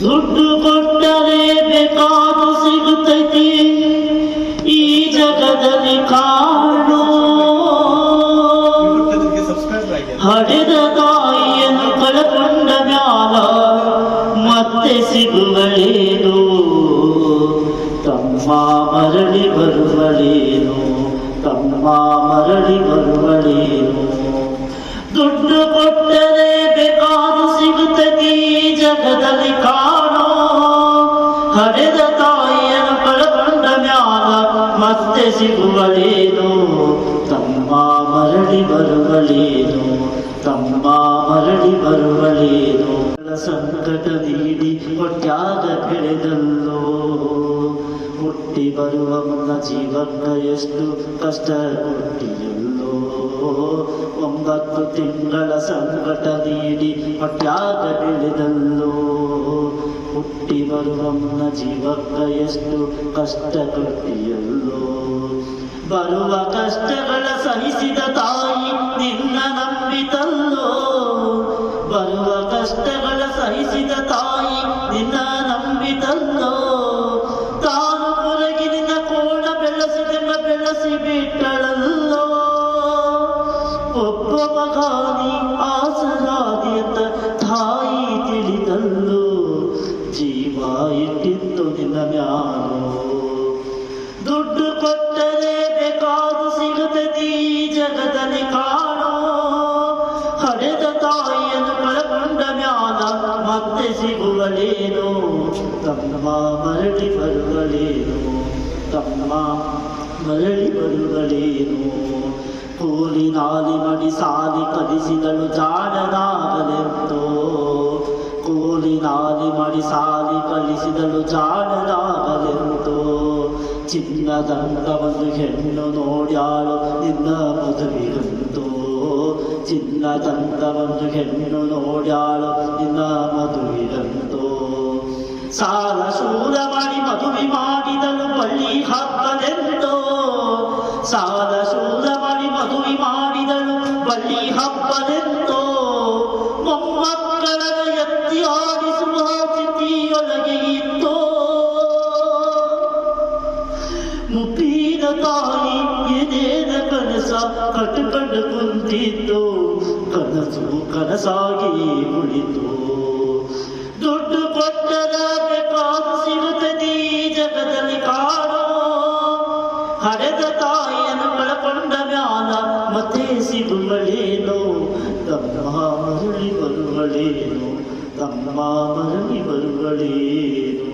ದುಡ್ಡು ಕೊಟ್ಟರೆ ಬೇಕಾದು ಸಿಗುತ್ತೈತಿ. ಈ ಜಗದಲ್ಲಿ ಆಗಿ ಹಡೆದ ತಾಯಿಯನ್ನು ಕಳಕೊಂಡ ಮ್ಯಾಲ ಮತ್ತೆ ಸಿಗುವಳೇನು? ತಮ್ಮ ಮರಳಿ ಬರುವಳೇನು? ತಮ್ಮ ಮರಳಿ ಬರುವಳೇನು? ದುಡ್ಡು ಕೊಟ್ಟರೆ ಹಡೆದ ತಾಯಿಯನ್ನು ಕಳಕೊಂಡ ಮ್ಯಾಲ ಮತ್ತೆ ಸಿಗುವಳೇನು? ತಮ್ಮ ಮರಳಿ ಬರುವಳೇನು? ತಮ್ಮ ಮರಳಿ ಬರುವಳೇನು? ಸಂಕಟ ನೀಡಿ ಹೊಟ್ಯಾಗ ಬೆಳೆದಲ್ಲೋ? ಹುಟ್ಟಿ ಬರುವ ಮುನ್ನ ಜೀವನ ಎಷ್ಟು ಕಷ್ಟ ಕೊಟ್ಟಿಯಲ್ಲೋ ಒಂಬತ್ತು ತಿಂಗಳ ಸಂಕಟ ನೀಡಿ ಹೊಟ್ಯಾಗ ಬೆಳೆದಲ್ಲೋ? ಹುಟ್ಟಿ ಬರುವ ಮುನ್ನ ಜೀವಕ್ಕ ಎಷ್ಟು ಕಷ್ಟ ಕೊಟ್ಟಿಯಲ್ಲೋ ಬರುವ ಕಷ್ಟಗಳ ಸಹಿಸಿದ ತಾಯಿ ನಿನ್ನ ನಂಬಿತಲ್ಲೋ, ಬರುವ ಕಷ್ಟಗಳ ಸಹಿಸಿದ ತಾಯಿ ನಿನ್ನ ನಂಬಿತಲ್ಲೋ, ತಾನು ಹೊರಗಿನಿಂದ ಕೋಣ ಬೆಳೆಸಿದೆಲ್ಲ ಬೆಳೆಸಿ ಬಿಟ್ಟಳಲ್ಲೋ ಒಬ್ಬ ಮಗಾನಿ ಇಟ್ಟಿತ್ತು ನಿನ್ನ ಮ್ಯಾನು ದುಡ್ಡು ಕೊಟ್ಟರೆ ಬೇಕಾದು ಸಿಗುತ್ತದೆ ಈ ಜಗದಲ್ಲಿ ಕಾಣೋ. ಹಡೆದ ತಾಯಿಯನ್ನು ಕಳಕೊಂಡ ಮ್ಯಾಲ ಮತ್ತೆ ಸಿಗುವಲೇನು ತಮ್ಮ ಮರಳಿ ಬರುವಲೇನು ತಮ್ಮ ಮರಳಿ ಬರುವಲೇನು ಕೂಲಿ ನಾಲಿ ಮಡಿ ಸಾಲಿ ಕಲಿಸಿದಳು ಜಾಣನಾಗಲೆಂತೋ. ಕೂಲಿ ನಾಲಿ ಮಾಡಿ ಸಾಲಿ ಕಲಿಸಿದಳು ಚಿನ್ನ ಚಿನ್ನದಂತ ಒಂದು ಹೆಣ್ಣು ನೋಡ್ಯಾಳು ನಿನ್ನ ಚಿನ್ನ ಚಿನ್ನದಂತ ಒಂದು ಹೆಣ್ಣು ನೋಡ್ಯಾಳು ನಿನ್ನ ಮದುವೆಗಂತು. ಸಾಲ ಶೂರ ಮಾಡಿ ಮದುವೆ ಮಾಡಿದಳು ಬಳ್ಳಿ ಹಬ್ಬಲೆಂದೋ ಸಾಲ ಶೂರ ಮಾಡಿ ಮದುವೆ ಮಾಡಿದಳು ಬಳ್ಳಿ ಹಬ್ಬಲೆಂದೋ ಮೊಮ್ಮಕ್ಕಳನ್ನು ಮುಪ್ಪಿನ ತಾಯಿ ಎದೇನ ಕನಸ ಕಟ್ಕೊಂಡು ಕುಂತಿತ್ತು ಕನಸು ಕನಸಾಗಿ ಉಳಿತು ದುಡ್ಡು ಕೊಟ್ಟರ ಬೇಕಾದ ಸಿಗುತ್ತದೆ ಜಗದಲ್ಲಿ ಕಾಣೋ ಹಡೆದ ತಾಯಿಯನ್ನು ಕಳಕೊಂಡ ಮ್ಯಾಲ ಮತ್ತೆ ಸಿಗುವಳೇನೋ? ತಮ್ಮ ಮರಳಿ ಬರುವಳೇನು? ತಮ್ಮ ಮರಳಿ ಬರುವಳೇನು?